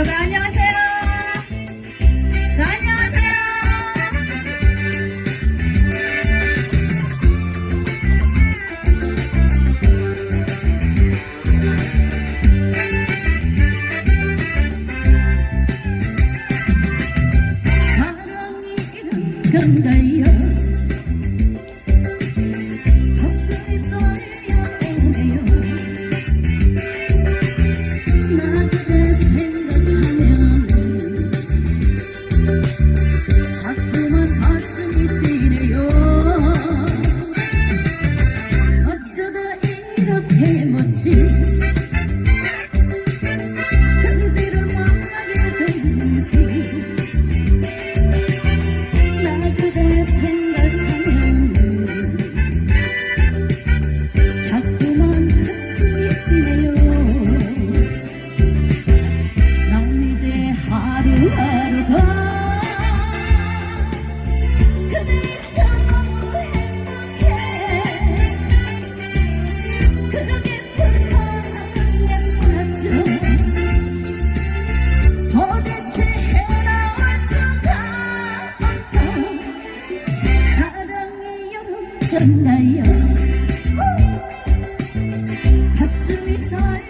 여러분 안녕하세요. 있었나요? 가슴이 떨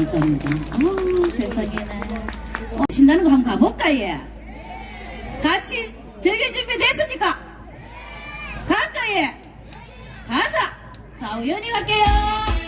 감사합니다. 어, 세상에나. 어, 신나는 거 한번 가볼까, 예? 같이 즐길 준비 됐습니까? 갈까, 예? 가자! 자, 우연히 갈게요.